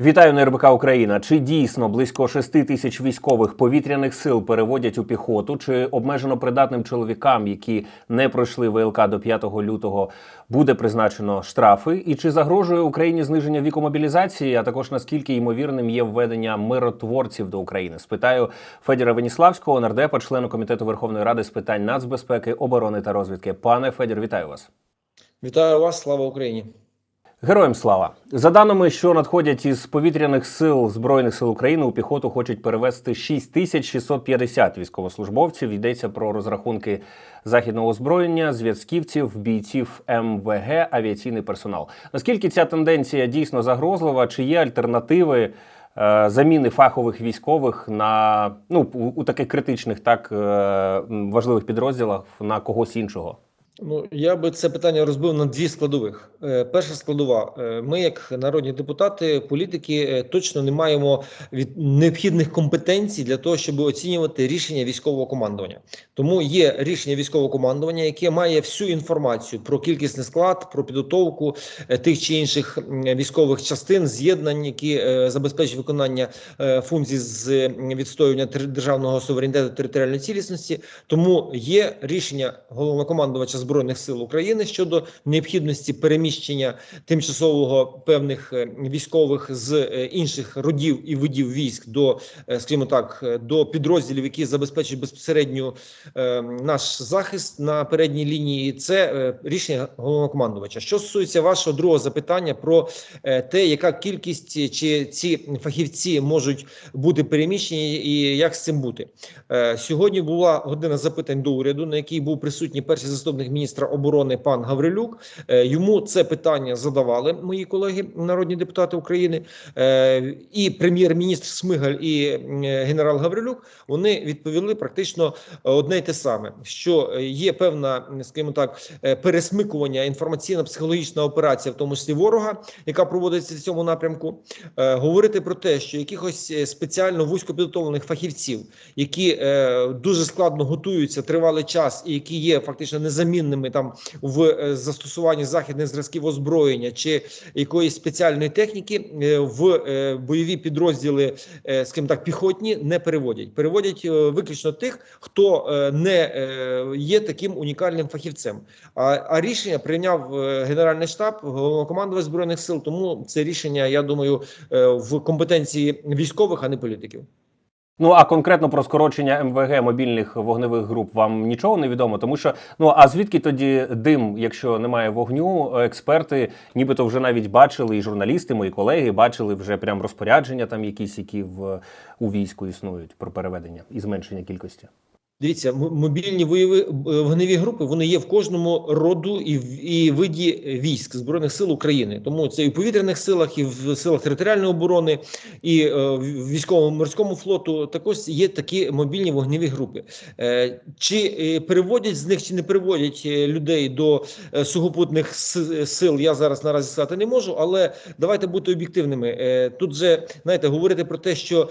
Вітаю на РБК Україна. Чи дійсно близько 6 тисяч військових повітряних сил переводять у піхоту? Чи обмежено придатним чоловікам, які не пройшли ВЛК до 5 лютого, буде призначено штрафи? І чи загрожує Україні зниження віку мобілізації? А також наскільки ймовірним є введення миротворців до України? Спитаю Федіра Веніславського, нардепа, члена комітету Верховної Ради з питань нацбезпеки, оборони та розвідки. Пане Федір, вітаю вас. Вітаю вас, слава Україні. Героям слава за даними, що надходять із повітряних сил збройних сил України у піхоту хочуть перевести 6650 військовослужбовців. Йдеться про розрахунки західного озброєння, зв'язківців, бійців МВГ, авіаційний персонал. Наскільки ця тенденція дійсно загрозлива? Чи є альтернативи? е, Заміни фахових військових на ну у, у таких критичних, так е, важливих підрозділах на когось іншого. Ну я би це питання розбив на дві складових. Е, Перша складова: Е, ми, як народні депутати, політики, е, точно не маємо від необхідних компетенцій для того, щоб оцінювати рішення військового командування. Тому є рішення військового командування, яке має всю інформацію про кількісний склад, про підготовку тих чи інших військових частин, з'єднань, які забезпечують виконання функцій з відстоювання державного суверенітету територіальної цілісності. Тому є рішення головнокомандувача збройних сил України щодо необхідності переміщення тимчасового певних е, військових з е, інших родів і видів військ до, е, скажімо так, до підрозділів, які забезпечують безпосередньо наш захист на передній лінії. Це рішення головнокомандувача. Що стосується вашого другого запитання про те, яка кількість чи ці фахівці можуть бути переміщені, і як з цим бути. Сьогодні була година запитань до уряду, на якій був присутній перший заступник міністра оборони пан Гаврилюк. Е, Йому це питання задавали мої колеги, народні депутати України, Е, і прем'єр-міністр Смигаль і е, генерал Гаврилюк. Вони відповіли практично одне й те саме: що є певна, скажімо так, пересмикування інформаційно-психологічна операція, в тому числі ворога, яка проводиться в цьому напрямку. Говорити про те, що якихось спеціально вузькопідготовлених фахівців, які дуже складно готуються тривалий час, і які є фактично незамінними там в е, застосуванні західних зразків озброєння чи якоїсь спеціальної техніки, е, в е, бойові підрозділи, скажімо так, піхотні не переводять. Переводять виключно тих, хто не є таким унікальним фахівцем. А, а рішення прийняв Генеральний штаб, головнокомандувач збройних сил. Тому це рішення, я думаю, в компетенції військових, а не політиків. Ну а конкретно про скорочення МВГ мобільних вогневих груп вам нічого не відомо, тому що ну а звідки тоді дим, якщо немає вогню? Експерти, нібито вже навіть бачили, і журналісти, мої колеги бачили вже прям розпорядження там якісь, які в у війську існують про переведення і зменшення кількості. Дивіться, мобільні е, вогневі групи вони є в кожному роду і, і виді військ збройних сил України. Тому це і в повітряних силах, і в силах територіальної оборони, і е, в військовому морському флоту. Також є такі мобільні вогневі групи. Е, чи переводять з них, чи не переводять людей до сухопутних сил? Я зараз наразі сказати не можу, але давайте бути об'єктивними. Тут же знаєте, говорити про те, що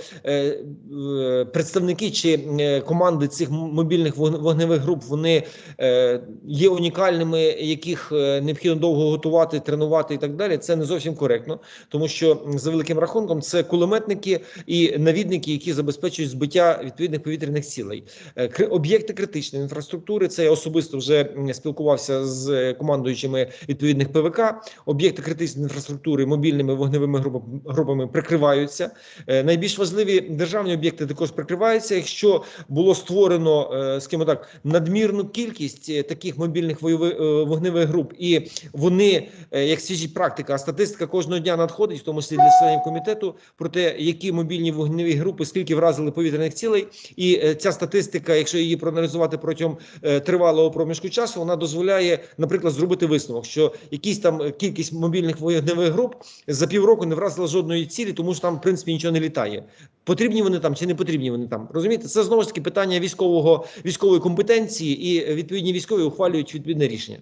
представники чи команди цих мобільних вогн- вогневих груп вони е, є унікальними, яких е, необхідно довго готувати, тренувати і так далі. Це не зовсім коректно, тому що за великим рахунком це кулеметники і навідники, які забезпечують збиття відповідних повітряних цілей. Е, Об'єкти критичної інфраструктури. Це я особисто вже спілкувався з командуючими відповідних ПВК. Об'єкти критичної інфраструктури мобільними вогневими групами, прикриваються. Найбільш важливі державні об'єкти також прикриваються. Якщо було створено, е, скажімо так, надмірну кількість е, таких мобільних войових е, вогневих груп, і вони, як свідчить практика, статистика кожного дня надходить, в тому числі для членів комітету, про те, які мобільні вогневі групи скільки вразили повітряних цілей, і ця статистика, якщо її проаналізувати протягом тривалого проміжку часу, вона дозволяє, наприклад, зробити висновок, що якісь там кількість мобільних вогневих груп за півроку не вразила жодної цілі, тому що там в принципі нічого не літає. Потрібні вони там чи не потрібні вони там? Розумієте, це знову ж таки питання військового військової компетенції, і відповідні військові ухвалюють відповідне рішення.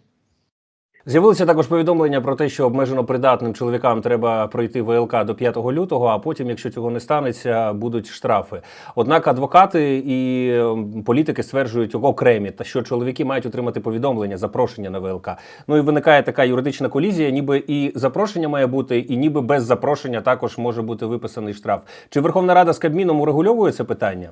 З'явилися також повідомлення про те, що обмежено придатним чоловікам треба пройти ВЛК до 5 лютого, а потім, якщо цього не станеться, будуть штрафи. Однак адвокати і політики стверджують окремі, та що чоловіки мають отримати повідомлення, запрошення на ВЛК. Ну і виникає така юридична колізія, ніби і запрошення має бути, і ніби без запрошення також може бути виписаний штраф. Чи Верховна Рада з Кабміном урегульовує це питання?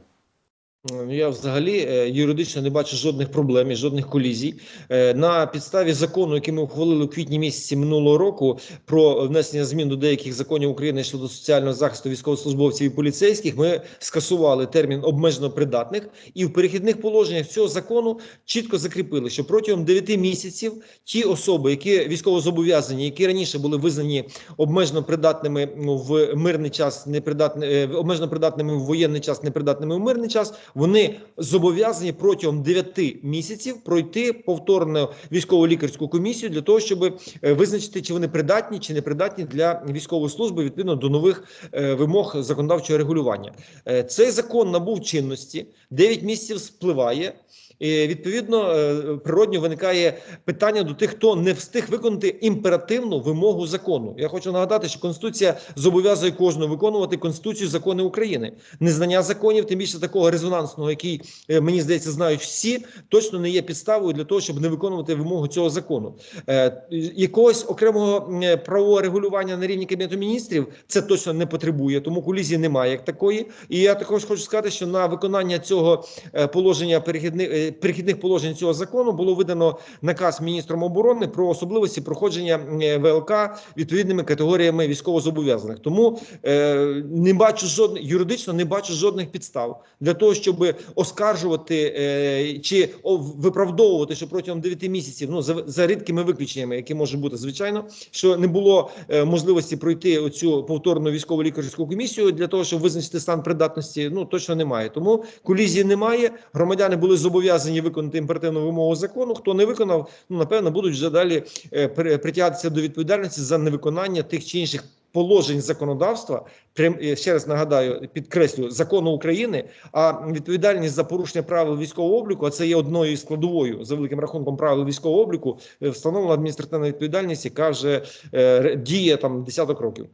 Я взагалі е, юридично не бачу жодних проблем і жодних колізій. Е, На підставі закону, який ми ухвалили у квітні місяці минулого року, про внесення змін до деяких законів України щодо соціального захисту військовослужбовців і поліцейських, ми скасували термін обмежено придатних, і в перехідних положеннях цього закону чітко закріпили, що протягом 9 місяців ті особи, які військовозобов'язані, які раніше були визнані обмежено придатними ну, в мирний час, непридатни, е, обмежено придатними в воєнний час, непридатними в мирний час, вони зобов'язані протягом 9 місяців пройти повторну військово-лікарську комісію для того, щоб е, визначити, чи вони придатні чи не придатні для військової служби відповідно до нових е, вимог законодавчого регулювання. Е, Цей закон набув чинності, 9 місяців спливає. І, відповідно, е, природньо виникає питання до тих, хто не встиг виконати імперативну вимогу закону. Я хочу нагадати, що Конституція зобов'язує кожного виконувати Конституцію закони України. Незнання законів, тим більше такого резонансного, який е, мені здається, знають всі, точно не є підставою для того, щоб не виконувати вимогу цього закону. Е, Якогось окремого правового регулювання на рівні кабінету міністрів це точно не потребує, тому колізії немає як такої. І я також хочу сказати, що на виконання цього положення перехідних перехідних положень цього закону було видано наказ міністром оборони про особливості проходження е, ВЛК відповідними категоріями військовозобов'язаних. Тому е, не бачу жодних юридично не бачу жодних підстав для того, щоб оскаржувати е, чи виправдовувати, що протягом 9 місяців, ну за, за рідкими виключеннями, які може бути звичайно, що не було можливості пройти оцю повторну військово лікарську комісію для того, щоб визначити стан придатності. Ну точно немає. Тому колізії немає. Громадяни були зобов'язані виконати імперативну вимогу закону. Хто не виконав, ну напевно будуть вже далі е, притягатися до відповідальності за невиконання тих чи інших. Положень законодавства прям ще раз нагадаю, підкреслю закону України. А відповідальність за порушення правил військового обліку, а це є одною складовою за великим рахунком правил військового обліку, е, встановлена адміністративна відповідальність, яка вже е, діє там десяток років.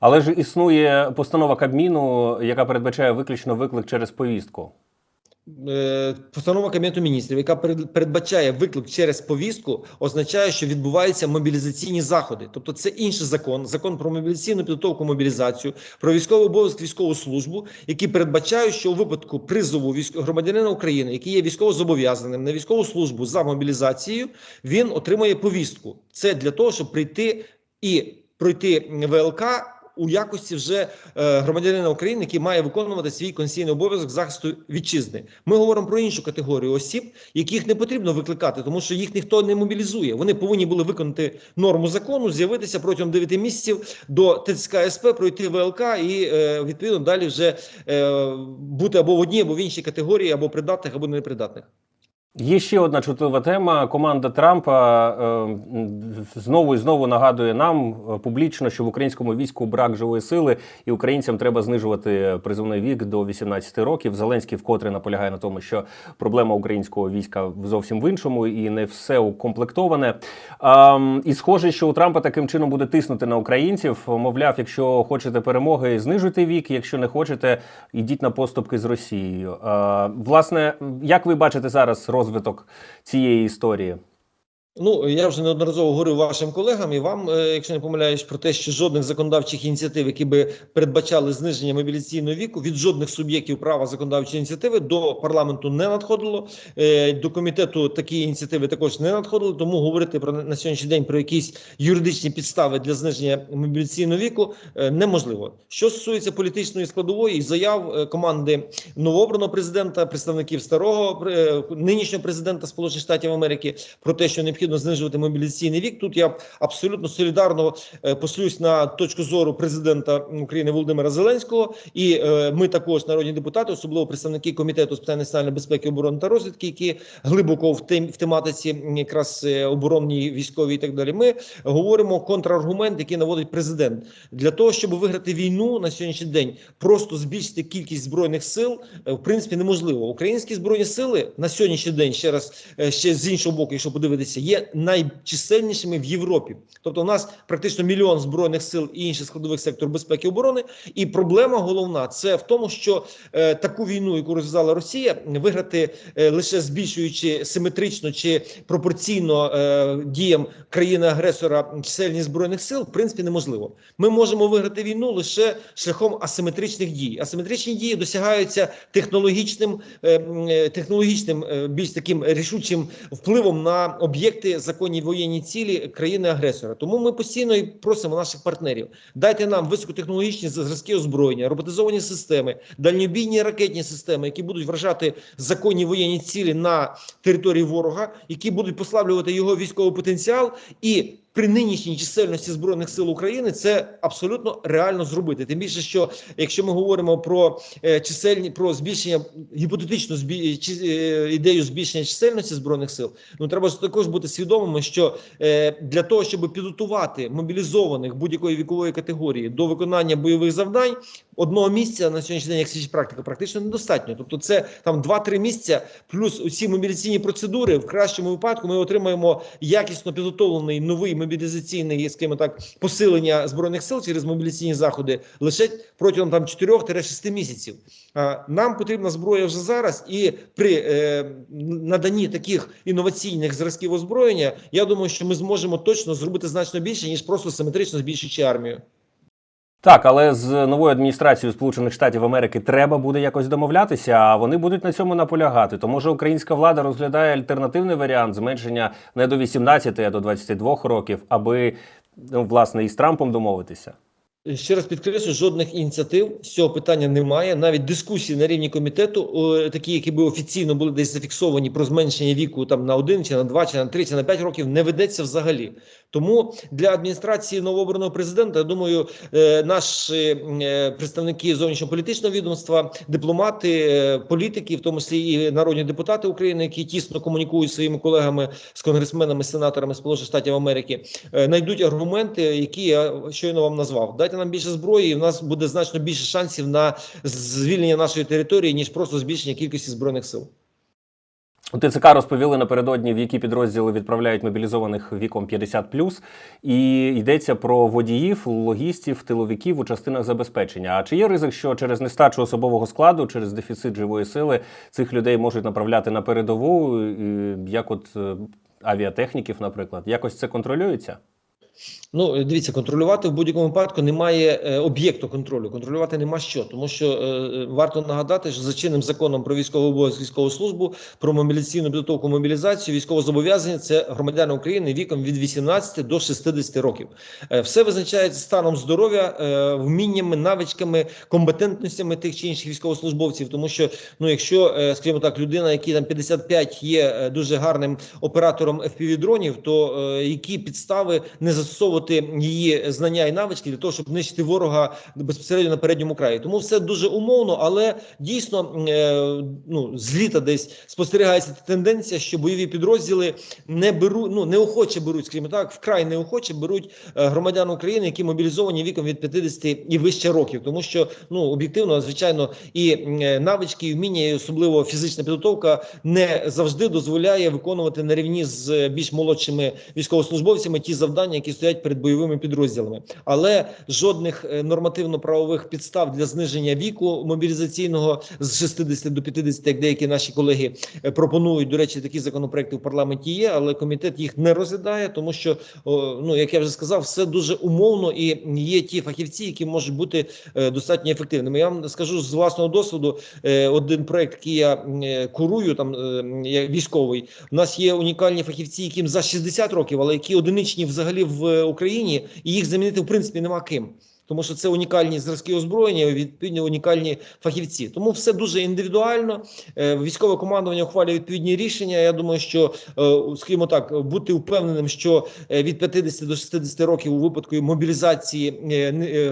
Але ж існує постанова Кабміну, яка передбачає виключно виклик через повістку. Е, Постанова Кабінету міністрів, яка передбачає виклик через повістку, означає, що відбуваються мобілізаційні заходи. Тобто, це інший закон, закон про мобілізаційну підготовку, мобілізацію, про військовий обов'язок, військову службу, які передбачають, що у випадку призову громадянина України, який є військовозобов'язаним на військову службу за мобілізацією, він отримує повістку. Це для того, щоб прийти і пройти ВЛК. У якості вже е, громадянина України, який має виконувати свій конституційний обов'язок захисту вітчизни. Ми говоримо про іншу категорію осіб, яких не потрібно викликати, тому що їх ніхто не мобілізує. Вони повинні були виконати норму закону, з'явитися протягом 9 місяців до ТЦК СП, пройти ВЛК і е, відповідно далі вже е, бути або в одній, або в іншій категорії, або придатних, або непридатних. Є ще одна чутлива тема. Команда Трампа е, знову і знову нагадує нам е, публічно, що в українському війську брак живої сили, і українцям треба знижувати призовний вік до 18 років. Зеленський вкотре наполягає на тому, що проблема українського війська зовсім в іншому і не все укомплектоване. Ем, і схоже, що у Трампа таким чином буде тиснути на українців. Мовляв, якщо хочете перемоги, знижуйте вік. Якщо не хочете, ідіть на поступки з Росією. Е, власне, як ви бачите зараз розвиток цієї історії? Ну я вже неодноразово говорив вашим колегам і вам, е, якщо не помиляюсь, про те, що жодних законодавчих ініціатив, які би передбачали зниження мобілізаційного віку, від жодних суб'єктів права законодавчої ініціативи до парламенту не надходило. Е, До комітету такі ініціативи також не надходили. Тому говорити про на сьогоднішній день про якісь юридичні підстави для зниження мобілізаційного віку е, неможливо. Що стосується політичної складової і заяв команди новообраного президента, представників старого нинішнього президента Сполучених Штатів Америки про те, що необхідно знижувати мобілізаційний вік. Тут я абсолютно солідарно е, послюсь на точку зору президента України Володимира Зеленського. І е, ми також народні депутати, особливо представники комітету з питань національної безпеки, оборони та розвідки, які глибоко в тем в тематиці якраз е, оборонній, військовій і так далі. Ми говоримо контраргумент, який наводить президент для того, щоб виграти війну на сьогоднішній день, просто збільшити кількість збройних сил в принципі неможливо. Українські збройні сили на сьогоднішній день ще раз ще з іншого боку, якщо подивитися, є найчисельнішими в Європі. Тобто, у нас практично мільйон збройних сил і інших складових секторів безпеки і оборони. І проблема головна це в тому, що е, таку війну, яку розв'язала Росія, виграти е, лише збільшуючи симетрично чи пропорційно е, діям країни-агресора чисельність збройних сил, в принципі, неможливо. Ми можемо виграти війну лише шляхом асиметричних дій. Асиметричні дії досягаються технологічним, е, е, технологічним е, більш таким рішучим впливом на об'єкти законні воєнні цілі країни-агресора. Тому ми постійно і просимо наших партнерів: дайте нам високотехнологічні зразки озброєння, роботизовані системи, дальньобійні ракетні системи, які будуть вражати законні воєнні цілі на території ворога, які будуть послаблювати його військовий потенціал і. При нинішній чисельності збройних сил України це абсолютно реально зробити. Тим більше, що якщо ми говоримо про е, чисельні про збільшення гіпотетичну збі, чи, е, ідею збільшення чисельності збройних сил, ну треба також бути свідомими, що е, для того, щоб підготувати мобілізованих будь-якої вікової категорії до виконання бойових завдань, одного місця на сьогоднішній день, як свідчить практика, практично недостатньо. Тобто, це там 2-3 місця, плюс усі мобілізаційні процедури. В кращому випадку ми отримаємо якісно підготовлений новий мобілізаційний, скажімо так, посилення збройних сил через мобілізаційні заходи лише протягом там 4-6 місяців. Нам потрібна зброя вже зараз, і при е, наданні таких інноваційних зразків озброєння, я думаю, що ми зможемо точно зробити значно більше ніж просто симетрично збільшуючи армію. Так, але з новою адміністрацією Сполучених Штатів Америки треба буде якось домовлятися, а вони будуть на цьому наполягати. То може українська влада розглядає альтернативний варіант зменшення не до 18, а до 22 років, аби ну, власне із Трампом домовитися. Ще раз підкреслю, жодних ініціатив з цього питання немає. Навіть дискусії на рівні комітету, такі, які би офіційно були десь зафіксовані про зменшення віку там на один, чи на два, чи на три, чи на п'ять років, не ведеться взагалі. Тому для адміністрації новообраного президента, я думаю, е, наші е, представники зовнішньополітичного відомства, дипломати, е, політики, в тому числі і народні депутати України, які тісно комунікують своїми колегами з конгресменами, сенаторами Сполучених Штатів Америки, е, знайдуть аргументи, які я щойно вам назвав. Дайте нам більше зброї, і в нас буде значно більше шансів на звільнення нашої території ніж просто збільшення кількості збройних сил. У ТЦК розповіли напередодні, в які підрозділи відправляють мобілізованих віком 50+, і йдеться про водіїв, логістів, тиловиків у частинах забезпечення. А чи є ризик, що через нестачу особового складу, через дефіцит живої сили цих людей можуть направляти на передову, як от е, авіатехніків, наприклад, якось це контролюється? Ну, дивіться, контролювати в будь-якому випадку немає е, об'єкту контролю. Контролювати нема що, тому що е, варто нагадати, що за чинним законом про військову обов'язок військову службу, про мобілізаційну підготовку мобілізацію, військово зобов'язання це громадяни України віком від 18 до 60 років. Е, все визначається станом здоров'я, е, вміннями, навичками, компетентностями тих чи інших військовослужбовців. Тому що, ну, якщо, е, скажімо так, людина, якій там 55 є е, дуже гарним оператором FPV-дронів, то е, які підстави не застосовувати її знання і навички для того, щоб нищити ворога безпосередньо на передньому краї. Тому все дуже умовно, але дійсно е, ну з літа десь спостерігається тенденція, що бойові підрозділи не беруть, ну неохоче беруть, скажімо так, вкрай неохоче беруть е, громадян України, які мобілізовані віком від 50 і вище років, тому що ну об'єктивно, звичайно, і е, навички, і вміння, і особливо фізична підготовка не завжди дозволяє виконувати на рівні з більш молодшими військовослужбовцями ті завдання, які стоять перед бойовими підрозділами. Але жодних е, нормативно-правових підстав для зниження віку мобілізаційного з 60 до 50, як деякі наші колеги е, пропонують. До речі, такі законопроекти в парламенті є, але комітет їх не розглядає, тому що ну як я вже сказав, все дуже умовно і є ті фахівці, які можуть бути е, достатньо ефективними. Я вам скажу з власного досвіду, один проект, який я курую, там військовий. У нас є унікальні фахівці, яким за 60 років, але які одиничні взагалі в Україні, і їх замінити в принципі нема ким. Тому що це унікальні зразки озброєння, відповідно унікальні фахівці. Тому все дуже індивідуально. Е, Військове командування ухвалює відповідні рішення. Я думаю, що е, скажімо так, бути впевненим, що е, від 50 до 60 років у випадку мобілізації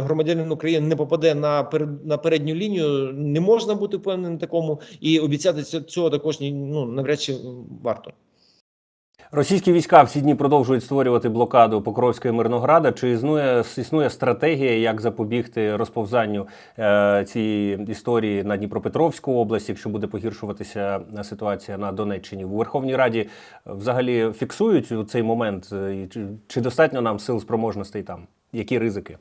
громадянин України не попаде на перед на передню лінію. Не можна бути впевненим такому, і обіцяти цього також ну навряд чи варто. Російські війська всі дні продовжують створювати блокаду Покровська Мирнограда. Чи існує існує стратегія, як запобігти розповзанню е, цієї історії на Дніпропетровську область, якщо буде погіршуватися ситуація на Донеччині? У Верховній Раді е, взагалі фіксують цей момент, е, і чи достатньо нам сил спроможностей там? Які ризики?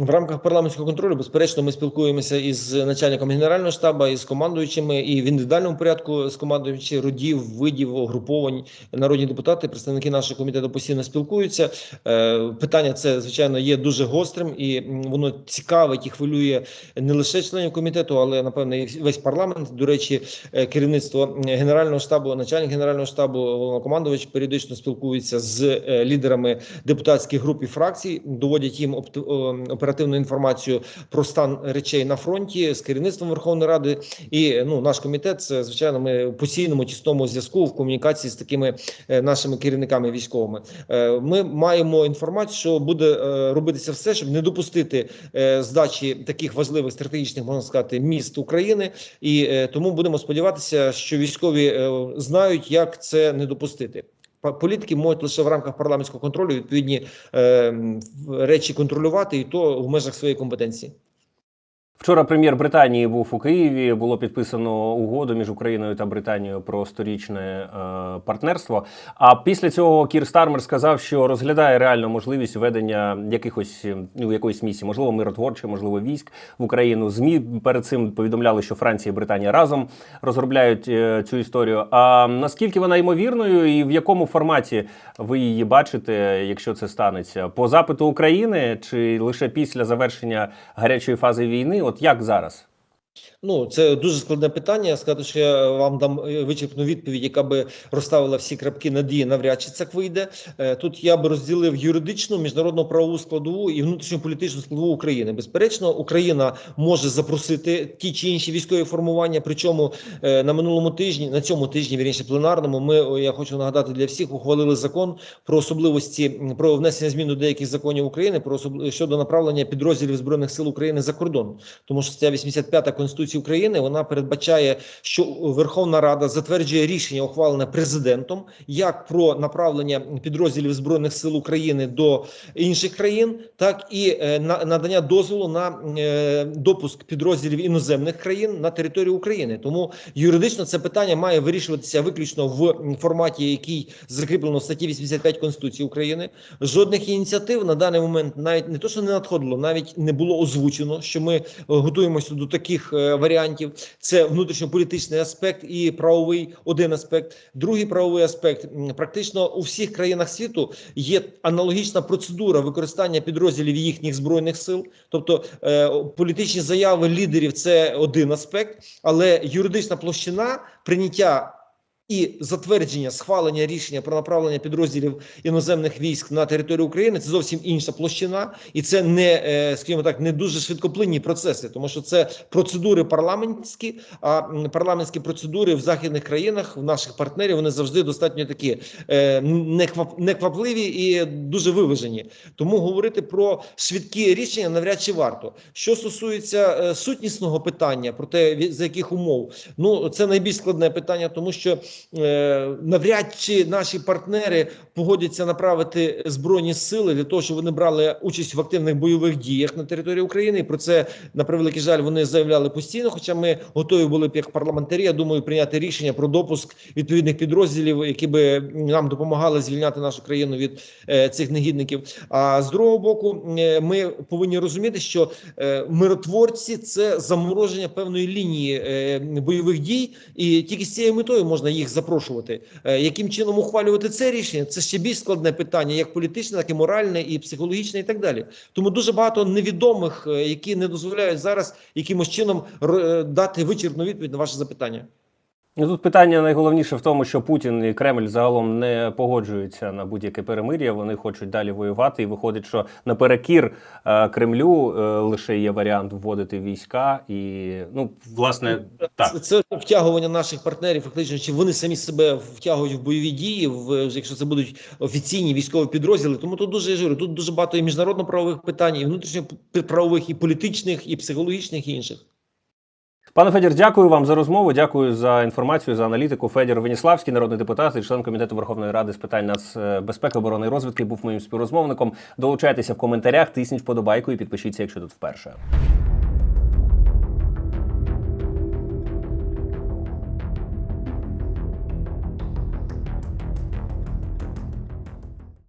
В рамках парламентського контролю, безперечно, ми спілкуємося із начальником генерального штабу, із командуючими, і в індивідуальному порядку з командуючи родів, видів, угруповань, народні депутати, представники нашого комітету постійно спілкуються. Е, питання це звичайно є дуже гострим, і воно цікавить і хвилює не лише членів комітету, але напевне і весь парламент. До речі, е, керівництво генерального штабу, начальник генерального штабу, головнокомандувач періодично спілкується з е, лідерами депутатських груп і фракцій, доводять їм опт- о, оперативну інформацію про стан речей на фронті з керівництвом Верховної Ради. І ну наш комітет звичайно. Ми в постійному тісному зв'язку в комунікації з такими е, нашими керівниками військовими. Е, Ми маємо інформацію, що буде е, робитися все, щоб не допустити здачі таких важливих стратегічних можна сказати міст України, і тому будемо сподіватися, що військові знають, як це не допустити. Політики можуть лише в рамках парламентського контролю відповідні е, речі контролювати, і то в межах своєї компетенції. Вчора прем'єр Британії був у Києві. Було підписано угоду між Україною та Британією про сторічне е, партнерство. А після цього Кір Стармер сказав, що розглядає реальну можливість введення якихось е, ну якоїсь місії, можливо, миротворчої, можливо, військ в Україну. Змі перед цим повідомляли, що Франція і Британія разом розробляють е, цю історію. А наскільки вона ймовірною, і в якому форматі ви її бачите, якщо це станеться? По запиту України чи лише після завершення гарячої фази війни? От як зараз? Ну, це дуже складне питання. Сказати, що я вам дам е, вичерпну відповідь, яка би розставила всі крапки над «і», навряд чи це вийде. Е, Тут я би розділив юридичну, міжнародну правову складову і внутрішню політичну складову України. Безперечно, Україна може запросити ті чи інші військові формування. Причому е, на минулому тижні, на цьому тижні, вірніше пленарному, ми я хочу нагадати для всіх, ухвалили закон про особливості про внесення змін до деяких законів України про особ... щодо направлення підрозділів збройних сил України за кордон. Тому що ця 85-та конституція України вона передбачає, що Верховна Рада затверджує рішення, ухвалене президентом, як про направлення підрозділів збройних сил України до інших країн, так і е, на надання дозволу на е, допуск підрозділів іноземних країн на територію України. Тому юридично це питання має вирішуватися виключно в форматі, який закріплено в статті 85 Конституції України. Жодних ініціатив на даний момент навіть не то, що не надходило, навіть не було озвучено, що ми е, готуємося до таких варіантів. Це внутрішньополітичний аспект і правовий один аспект. Другий правовий аспект практично у всіх країнах світу є аналогічна процедура використання підрозділів їхніх збройних сил, тобто е, політичні заяви лідерів це один аспект, але юридична площина прийняття. І затвердження схвалення рішення про направлення підрозділів іноземних військ на територію України це зовсім інша площина, і це не е, скажімо так, не дуже швидкоплинні процеси, тому що це процедури парламентські. А парламентські процедури в західних країнах в наших партнерів вони завжди достатньо такі е, неквапливі і дуже виважені. Тому говорити про швидкі рішення навряд чи варто. Що стосується е, сутнісного питання, про те, за яких умов, ну це найбільш складне питання, тому що навряд чи наші партнери погодяться направити збройні сили для того, щоб вони брали участь в активних бойових діях на території України. І про це на превеликий жаль вони заявляли постійно. Хоча ми готові були б як парламентарі, я думаю, прийняти рішення про допуск відповідних підрозділів, які би нам допомагали звільняти нашу країну від е, цих негідників. А з другого боку, е, ми повинні розуміти, що е, миротворці це замороження певної лінії е, бойових дій, і тільки з цією метою можна їх запрошувати. Е, яким чином ухвалювати це рішення? Це ще більш складне питання, як політичне, так і моральне, і психологічне, і так далі. Тому дуже багато невідомих, е, які не дозволяють зараз якимось чином е, дати вичерпну відповідь на ваше запитання. Тут питання найголовніше в тому, що Путін і Кремль загалом не погоджуються на будь-яке перемир'я. Вони хочуть далі воювати, і виходить, що наперекір е, Кремлю е, лише є варіант вводити війська, і ну власне так. Це, втягування наших партнерів, фактично, чи вони самі себе втягують в бойові дії, в якщо це будуть офіційні військові підрозділи. Тому тут дуже я ж тут дуже багато і міжнародно-правових питань, і внутрішньоправових, і політичних, і психологічних, і інших. Пане Федір, дякую вам за розмову. Дякую за інформацію, за аналітику. Федір Веніславський, народний депутат і член комітету Верховної Ради з питань нацбезпеки, оборони і розвідки, був моїм співрозмовником. Долучайтеся в коментарях, тисніть вподобайку і підпишіться, якщо тут вперше.